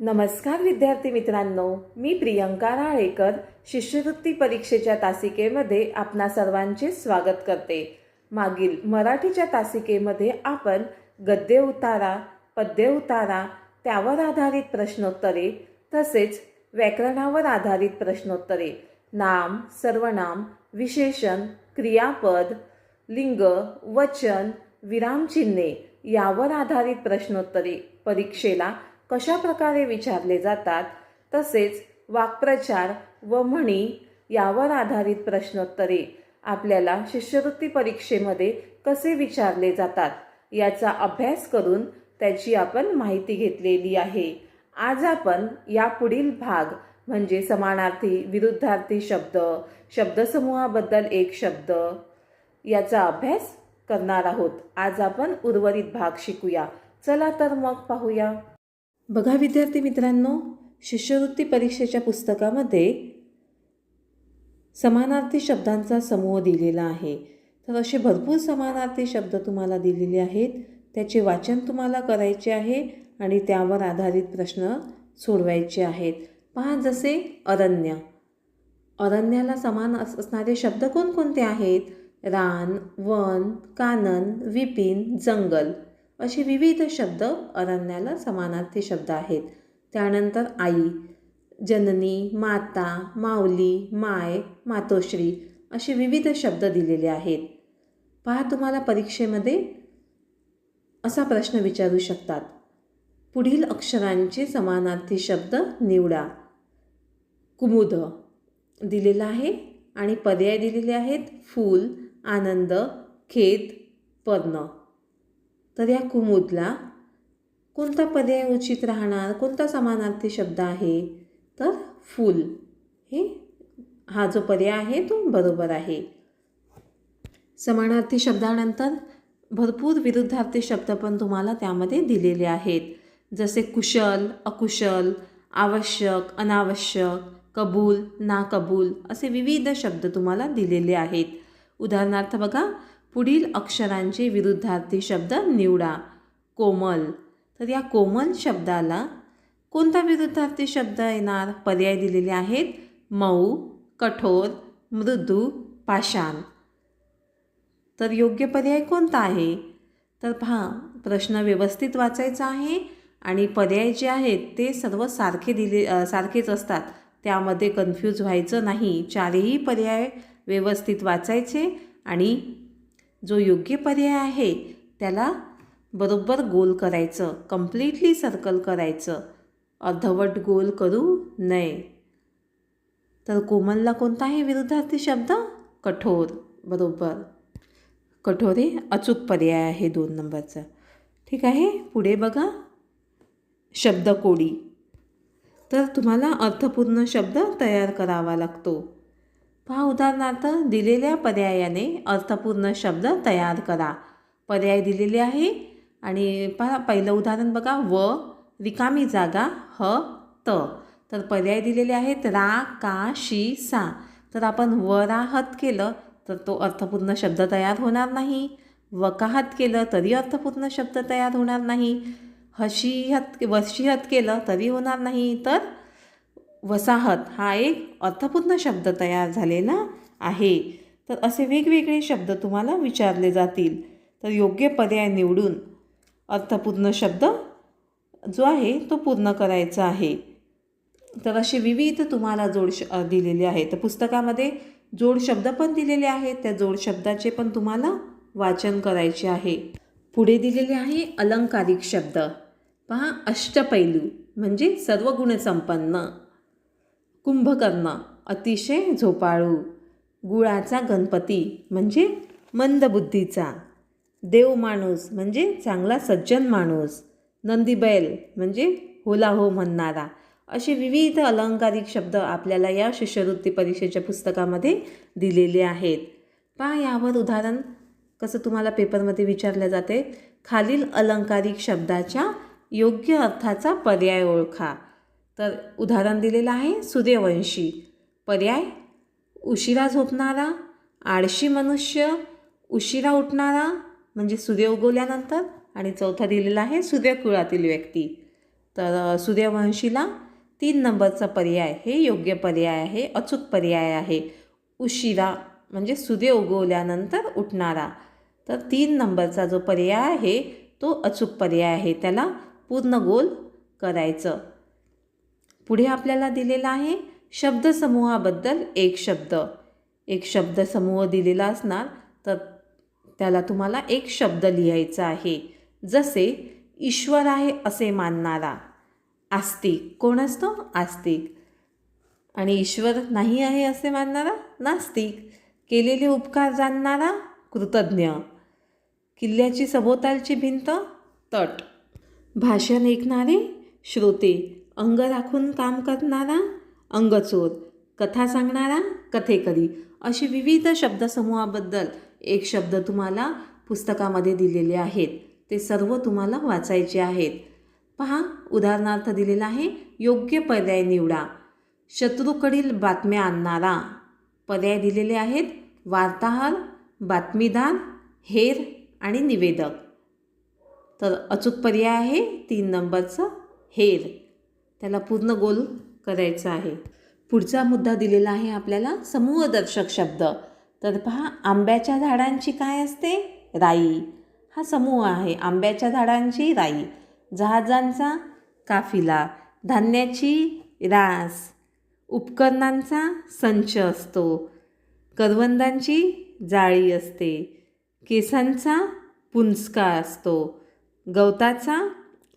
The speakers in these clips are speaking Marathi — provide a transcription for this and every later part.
नमस्कार विद्यार्थी मित्रांनो मी प्रियंका राळेकर शिष्यवृत्ती परीक्षेच्या तासिकेमध्ये आपणा सर्वांचे स्वागत करते. मागील मराठीच्या तासिकेमध्ये आपण गद्य उतारा पद्य उतारा त्यावर आधारित प्रश्नोत्तरे तसेच व्याकरणावर आधारित प्रश्नोत्तरे नाम सर्वनाम विशेषण क्रियापद लिंग वचन विरामचिन्हे यावर आधारित प्रश्नोत्तरे परीक्षेला कशा प्रकारे विचारले जातात तसेच वाक्प्रचार व म्हणी यावर आधारित प्रश्नोत्तरे आपल्याला शिष्यवृत्ती परीक्षेमध्ये कसे विचारले जातात याचा अभ्यास करून त्याची आपण माहिती घेतलेली आहे. आज आपण या पुढील भाग म्हणजे समानार्थी विरुद्धार्थी शब्द शब्दसमूहाबद्दल एक शब्द याचा अभ्यास करणार आहोत. आज आपण उर्वरित भाग शिकूया. चला तर मग पाहूया. बघा विद्यार्थी मित्रांनो शिष्यवृत्ती परीक्षेच्या पुस्तकामध्ये समानार्थी शब्दांचा समूह दिलेला आहे. तर असे भरपूर समानार्थी शब्द तुम्हाला दिलेले आहेत. त्याचे वाचन तुम्हाला करायचे आहे आणि त्यावर आधारित प्रश्न सोडवायचे आहेत. पहा जसे अरण्य. अरण्याला समान अस असणारे शब्द कोणकोणते आहेत? रान वन कानन विपिन जंगल. असे विविध शब्द अरण्याला समानार्थी शब्द आहेत. त्यानंतर आई जननी माता माऊली माय मातोश्री असे विविध शब्द दिलेले आहेत. पहा तुम्हाला परीक्षेमध्ये असा प्रश्न विचारू शकतात. पुढील अक्षरांचे समानार्थी शब्द निवडा. कुमुद दिलेला आहे आणि पर्याय दिलेले आहेत. फूल आनंद खेद पर्ण. तर या कुमुदला कोणता पर्याय उचित राहणार? कोणता समानार्थी शब्द आहे? तर फूल. हे हा जो पर्याय आहे तो बरोबर आहे. समानार्थी शब्दानंतर भरपूर विरुद्धार्थी शब्द पण तुम्हाला त्यामध्ये दिलेले आहेत. जसे कुशल अकुशल आवश्यक अनावश्यक कबूल नाकबूल असे विविध शब्द तुम्हाला दिलेले आहेत. उदाहरणार्थ बघा पुढील अक्षरांचे विरुद्धार्थी शब्द निवडा. कोमल. तर या कोमल शब्दाला कोणता विरुद्धार्थी शब्द येणार? पर्याय दिलेले आहेत. मऊ कठोर मृदू पाषाण. तर योग्य पर्याय कोणता आहे? तर पहा प्रश्न व्यवस्थित वाचायचा आहे आणि पर्याय जे आहेत ते सर्व सारखे दिले सारखेच असतात. त्यामध्ये कन्फ्यूज व्हायचं नाही. चारही पर्याय व्यवस्थित वाचायचे आणि जो योग्य पर्याय आहे त्याला बरोबर गोल करायचं कम्प्लिटली सर्कल करायचं. अर्धवट गोल करू नये. तर कोमलला कोणता आहे विरुद्धार्थी शब्द? कठोर. बरोबर. कठोर हे अचूक पर्याय आहे दोन नंबरचा. ठीक आहे? पुढे बघा. शब्दकोडी. तर तुम्हाला अर्थपूर्ण शब्द तयार करावा लागतो. पहा उदाहरणार्थ दिलेल्या पर्यायाने अर्थपूर्ण शब्द तयार करा. पर्याय दिलेले आहे आणि पहा पहिलं उदाहरण बघा. व रिकामी जागा ह त. तर पर्याय दिलेले आहेत रा का शी सा. तर आपण वराहत केलं तर तो अर्थपूर्ण शब्द तयार होणार नाही. वकाहत केलं तरी अर्थपूर्ण शब्द तयार होणार नाही. हशीहत वशीहत केलं तरी होणार नाही. तर वसाहत हा एक अर्थपूर्ण शब्द तयार झालेला आहे. तर असे वेगवेगळे शब्द तुम्हाला विचारले जातील. तर योग्य पर्याय निवडून अर्थपूर्ण शब्द जो आहे तो पूर्ण करायचा आहे. तर असे विविध तुम्हाला जोड श दिलेले आहेत. तर पुस्तकामध्ये जोड शब्द पण दिलेले आहेत. त्या जोड शब्दाचे पण तुम्हाला वाचन करायचे आहे. पुढे दिलेले आहे अलंकारिक शब्द. पहा अष्टपैलू म्हणजे सर्व गुणसंपन्न कुंभकर्ण अतिशय झोपाळू. गुळाचा गणपती म्हणजे मंदबुद्धीचा. देव माणूस म्हणजे चांगला सज्जन माणूस. नंदीबैल म्हणजे होला हो म्हणणारा. असे विविध अलंकारिक शब्द आपल्याला या शिष्यवृत्ती परीक्षेच्या पुस्तकामध्ये दिलेले आहेत. पहा यावर उदाहरण कसं तुम्हाला पेपरमध्ये विचारलं जाते. खालील अलंकारिक शब्दाच्या योग्य अर्थाचा पर्याय ओळखा. तर उदाहरण दिलेलं आहे सूर्यवंशी. पर्याय उशिरा झोपणारा आळशी मनुष्य उशिरा उठणारा म्हणजे सूर्य उगवल्यानंतर आणि चौथा दिलेला आहे सूर्यकुळातील व्यक्ती. तर सूर्यवंशीला तीन नंबरचा पर्याय हे योग्य पर्याय आहे अचूक पर्याय आहे. उशिरा म्हणजे सूर्य उगवल्यानंतर उठणारा. तर तीन नंबरचा जो पर्याय आहे तो अचूक पर्याय आहे. त्याला पूर्ण गोल करायचं. पुढे आपल्याला दिलेला आहे शब्दसमूहाबद्दल एक शब्द. एक शब्दसमूह दिलेला असणार तर त्याला तुम्हाला एक शब्द लिहायचा आहे. जसे ईश्वर आहे असे मानणारा. आस्तिक. कोण असतो? आस्तिक. आणि ईश्वर नाही आहे असे मानणारा? नास्तिक. केलेले उपकार जाणणारा? कृतज्ञ. किल्ल्याची सभोवतालची भिंत? तट. भाषण ऐकणारे? श्रोते. अंग राखून काम करणारा अंगचोर कथा सांगणारा कथेकरी असे विविध शब्दसमूहाबद्दल एक शब्द तुम्हाला पुस्तकामध्ये दिलेले आहेत. ते सर्व तुम्हाला वाचायचे आहेत. पहा उदाहरणार्थ दिलेला आहे योग्य पर्याय निवडा. शत्रूकडील बातम्या आणणारा. पर्याय दिलेले आहेत वार्ताहर बातमीदार हेर आणि निवेदक. तर अचूक पर्याय आहे तीन नंबरचं हेर. त्याला पूर्ण गोल करायचा आहे. पुढचा मुद्दा दिलेला आहे आपल्याला समूहदर्शक शब्द. तर पहा आंब्याच्या झाडांची काय असते? राई. हा समूह आहे आंब्याच्या झाडांची राई. जहाजांचा काफिला. धान्याची रास. उपकरणांचा संच असतो. करवंदांची जाळी असते. केसांचा पुंस्का असतो. गवताचा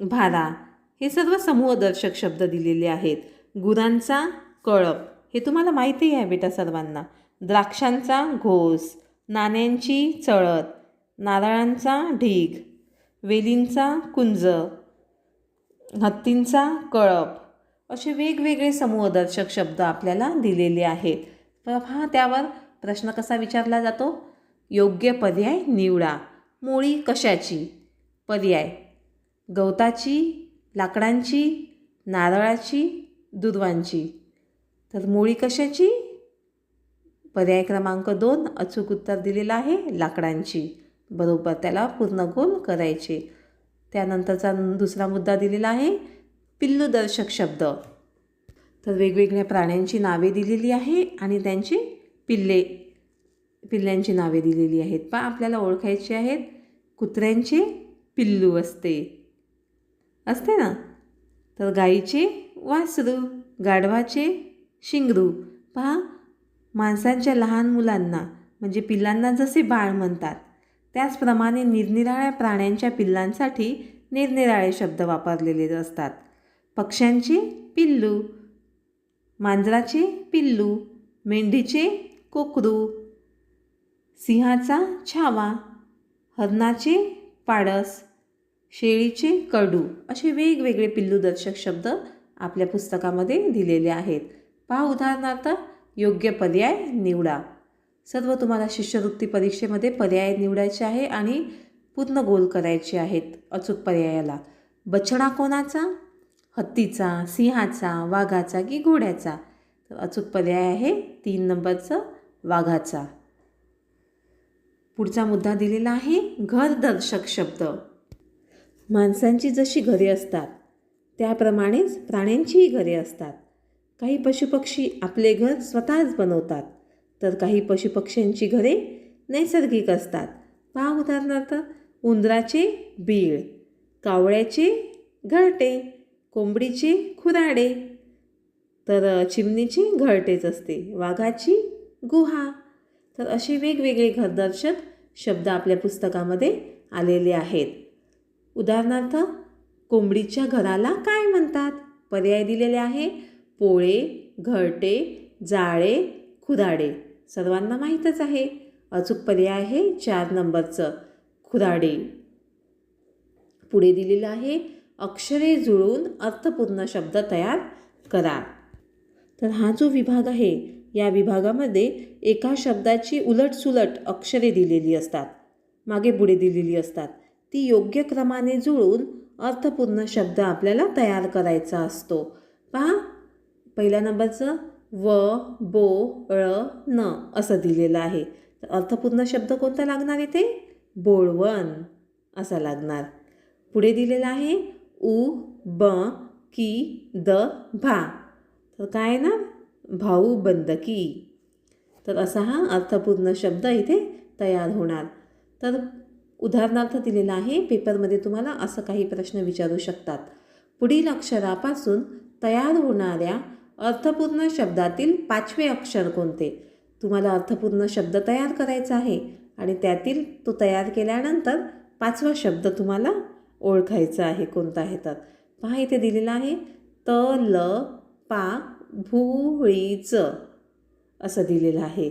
भारा. हे सर्व समूहदर्शक शब्द दिलेले आहेत. गुरांचा कळप. हे तुम्हाला माहिती आहे बेटा सर्वांना. द्राक्षांचा घोस नाण्यांची चळत नारळांचा ढीग वेलींचा कुंज हत्तींचा कळप असे वेगवेगळे समूहदर्शक शब्द आपल्याला दिलेले आहेत. पहा त्यावर प्रश्न कसा विचारला जातो? योग्य पर्याय निवडा. मुळी कशाची? पर्याय. गवताची लाकडांची नारळाची दुर्वांची तर मुळी कशाची? पर्याय क्रमांक दोन अचूक उत्तर दिलेलं आहे लाकडांची. बरोबर त्याला पूर्ण गोल करायचे. त्यानंतरचा दुसरा मुद्दा दिलेला आहे पिल्लूदर्शक शब्द. तर वेगवेगळ्या प्राण्यांची नावे दिलेली आहे आणि त्यांची पिल्ले पिल्ल्यांची नावे दिलेली आहेत. पा आपल्याला ओळखायची आहेत कुत्र्यांचे पिल्लू असते. असते ना? तर गाईचे वासरू गाढवाचे शिंगरू. पहा माणसांच्या लहान मुलांना म्हणजे पिल्लांना जसे बाळ म्हणतात त्याचप्रमाणे निरनिराळ्या प्राण्यांच्या पिल्लांसाठी निरनिराळे शब्द वापरलेले असतात. पक्ष्यांचे पिल्लू मांजराचे पिल्लू मेंढीचे कोकरू सिंहाचा छावा हरणाचे पाडस शेळीचे कडू असे वेगवेगळे पिल्लूदर्शक शब्द आपल्या पुस्तकामध्ये दिलेले आहेत. पहा उदाहरणार्थ योग्य पर्याय निवडा. सर्व तुम्हाला शिष्यवृत्ती परीक्षेमध्ये पर्याय निवडायचे आहे आणि पूर्ण गोल करायचे आहेत अचूक पर्यायाला. बछडा कोणाचा? हत्तीचा सिंहाचा वाघाचा की घोड्याचा? तर अचूक पर्याय आहे तीन नंबरचं वाघाचा. पुढचा मुद्दा दिलेला आहे घरदर्शक शब्द. माणसांची जशी घरे असतात त्याप्रमाणेच प्राण्यांचीही घरे असतात. काही पशुपक्षी आपले घर स्वतःच बनवतात तर काही पशुपक्ष्यांची घरे नैसर्गिक असतात. पहा उदाहरणार्थ उंदराचे बीळ कावळ्याचे घरटे कोंबडीचे खुराडे तर चिमणीची घरटेच असते वाघाची गुहा. तर असे वेगवेगळे घरदर्शक शब्द आपल्या पुस्तकामध्ये आलेले आहेत. उदाहरणार्थ कोंबडीच्या घराला काय म्हणतात? पर्याय दिलेले आहे पोळे घरटे जाळे खुराडे सर्वांना माहीतच आहे. अचूक पर्याय आहे चार नंबरचं खुदाडे. पुढे दिलेलं आहे अक्षरे जुळून अर्थपूर्ण शब्द तयार करा. तर हा जो विभाग आहे या विभागामध्ये एका शब्दाची उलटसुलट अक्षरे दिलेली असतात. मागे पुढे दिलेली असतात. ती योग्य क्रमाने जुळून अर्थपूर्ण शब्द आपल्याला तयार करायचा असतो. पहा पहिल्या नंबरचं व बो ळ न असं दिलेलं आहे. तर अर्थपूर्ण शब्द कोणता लागणार इथे? बोळवण असा लागणार. पुढे दिलेला आहे उ ब की द भा. तर काय आहे ना? भाऊ बंदकी. तर असा हा अर्थपूर्ण शब्द इथे तयार होणार. तर उदाहरणार्थ दिलेला आहे पेपरमध्ये तुम्हाला असं काही प्रश्न विचारू शकतात. पुढील अक्षरापासून तयार होणाऱ्या अर्थपूर्ण शब्दातील पाचवे अक्षर कोणते? तुम्हाला अर्थपूर्ण शब्द तयार करायचा आहे आणि त्यातील तो तयार केल्यानंतर पाचवा शब्द तुम्हाला ओळखायचा आहे कोणता आहे तर. पहा इथे दिलेला आहे त ल पा भुळीच असं दिलेलं आहे.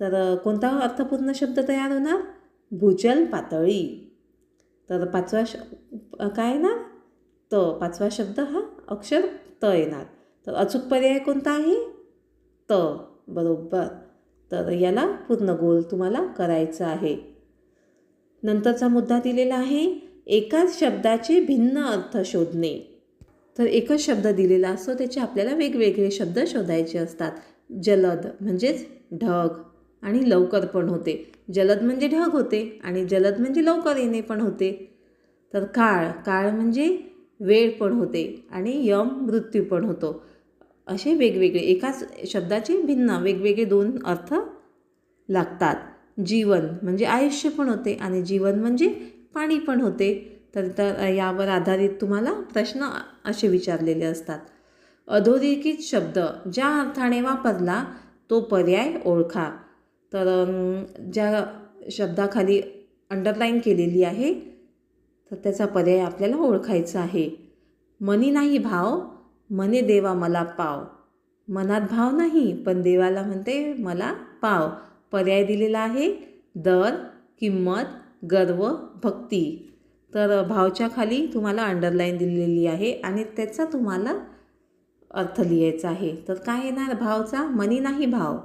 तर कोणता अर्थपूर्ण शब्द तयार होणार? भूजल पातळी. तर पाचवा श काय येणार? त. पाचवा शब्द हा अक्षर त येणार. तर अचूक पर्याय कोणता आहे? त. बरोबर. तर याला पूर्ण गोल तुम्हाला करायचं आहे. नंतरचा मुद्दा दिलेला आहे एकाच शब्दाचे भिन्न अर्थ शोधणे. तर एकच शब्द दिलेला असतो त्याचे आपल्याला वेगवेगळे शब्द शोधायचे असतात. जलद म्हणजेच ढग आणि लवकर पण होते. जलद म्हणजे ढग होते आणि जलद म्हणजे लवकर येणे पण होते. तर काळ काळ म्हणजे वेळ पण होते आणि यम मृत्यू पण होतो. असे वेगवेगळे एकाच शब्दाचे भिन्न वेगवेगळे दोन अर्थ लागतात. जीवन म्हणजे आयुष्य पण होते आणि जीवन म्हणजे पाणी पण होते. तर तर यावर आधारित तुम्हाला प्रश्न असे विचारलेले असतात. अधोरेखित शब्द ज्या अर्थाने वापरला तो पर्याय ओळखा. तर ज्या शब्दाखाली अंडरलाईन केलेली आहे तर त्याचा पर्याय आपल्याला ओळखायचा आहे. मनी नाही भाव मने देवा मला पाव. मनात भाव नाही पण देवाला म्हणते मला पाव. पर्याय दिलेला आहे दर किंमत गर्व भक्ती. तर भावच्या खाली तुम्हाला अंडरलाईन दिलेली आहे आणि त्याचा तुम्हाला अर्थ लिहायचा आहे. तर काय येणार? भावचा? मनी नाही भाव.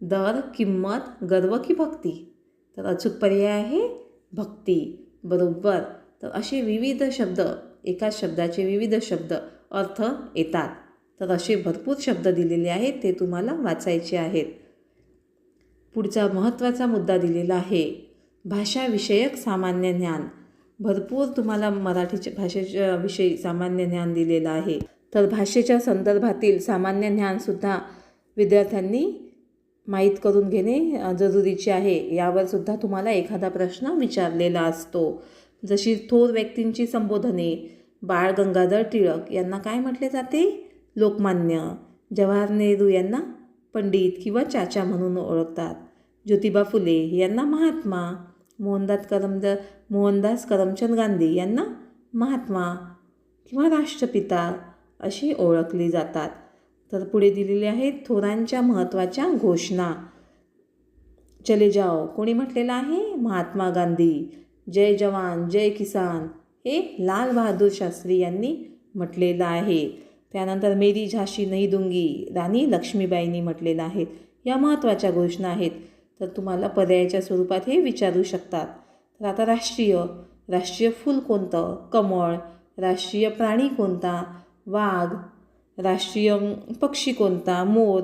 दर किंमत गर्व की भक्ती. तर अचूक पर्याय आहे भक्ती. बरोबर. तर असे विविध शब्द एकाच शब्दाचे विविध शब्द अर्थ येतात. तर असे भरपूर शब्द दिलेले आहेत ते तुम्हाला वाचायचे आहेत. पुढचा महत्त्वाचा मुद्दा दिलेला आहे भाषाविषयक सामान्य ज्ञान. भरपूर तुम्हाला मराठीच्या भाषेच्या विषयी सामान्य ज्ञान दिलेलं आहे. तर भाषेच्या संदर्भातील सामान्य ज्ञानसुद्धा विद्यार्थ्यांनी माहीत करून घेणे जरुरीचे आहे. यावर सुद्धा तुम्हाला एखादा प्रश्न विचारलेला असतो. जशी थोर व्यक्तींची संबोधने बाळ गंगाधर टिळक यांना काय म्हटले जाते? लोकमान्य जवाहर नेहरू यांना पंडित किंवा चाचा म्हणून ओळखतात. ज्योतिबा फुले यांना महात्मा मोहनदास करमद मोहनदास करमचंद गांधी यांना महात्मा किंवा राष्ट्रपिता अशी ओळखली जातात. तर पुढे दिलेले आहेत थोरांच्या महत्त्वाच्या घोषणा. चले जाओ. कोणी म्हटलेलं आहे? महात्मा गांधी. जय जवान जय किसान. हे लाल बहादूर शास्त्री यांनी म्हटलेलं आहे. त्यानंतर मेरी झाशी नाही दुंगी राणी लक्ष्मीबाईंनी म्हटलेलं आहे. या महत्त्वाच्या घोषणा आहेत. तर तुम्हाला पर्यायाच्या स्वरूपात हे विचारू शकतात. तर आता राष्ट्रीय. राष्ट्रीय फूल कोणतं? कमळ. राष्ट्रीय प्राणी कोणता? वाघ. राष्ट्रीय पक्षी कोणता? मोर.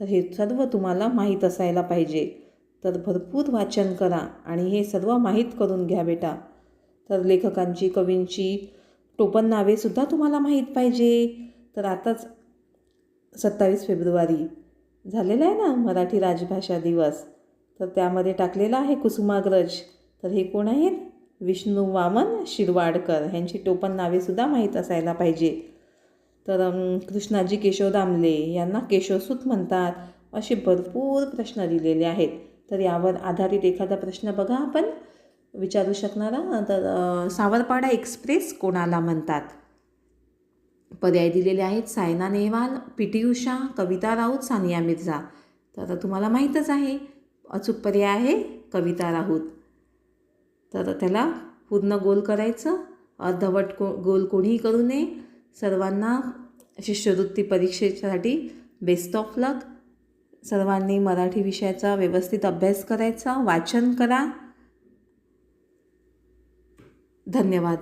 तर हे सर्व तुम्हाला माहीत असायला पाहिजे. तर भरपूर वाचन करा आणि हे सर्व माहीत करून घ्या बेटा. तर लेखकांची कवींची टोपण नावेसुद्धा तुम्हाला माहीत पाहिजे. तर आताच सत्तावीस फेब्रुवारी झालेला आहे ना मराठी राजभाषा दिवस. तर त्यामध्ये टाकलेला आहे कुसुमाग्रज. तर हे कोण आहेत? विष्णू वामन शिरवाडकर. ह्यांची टोपण नावेसुद्धा माहीत असायला पाहिजे. तर कृष्णाजी केशव दामले यांना केशवसूत म्हणतात असे भरपूर प्रश्न दिलेले आहेत. तर यावर आधारित एखादा प्रश्न बघा आपण. विचारू शकणारा? तर सावरपाडा एक्सप्रेस कोणाला म्हणतात? पर्याय दिलेले आहेत सायना नेहवाल पी टी उषा कविता राऊत सानिया मिर्झा. तर आता तुम्हाला माहीतच आहे अचूक पर्याय आहे कविता राऊत. तर त्याला पूर्ण गोल करायचं. अर्धवट को गोल कोणीही करू नये. सर्वांना शिष्यवृत्ती परीक्षेसाठी बेस्ट ऑफ लक सर्वांनी मराठी विषयाचा व्यवस्थित अभ्यास करायचा वाचन करा. धन्यवाद.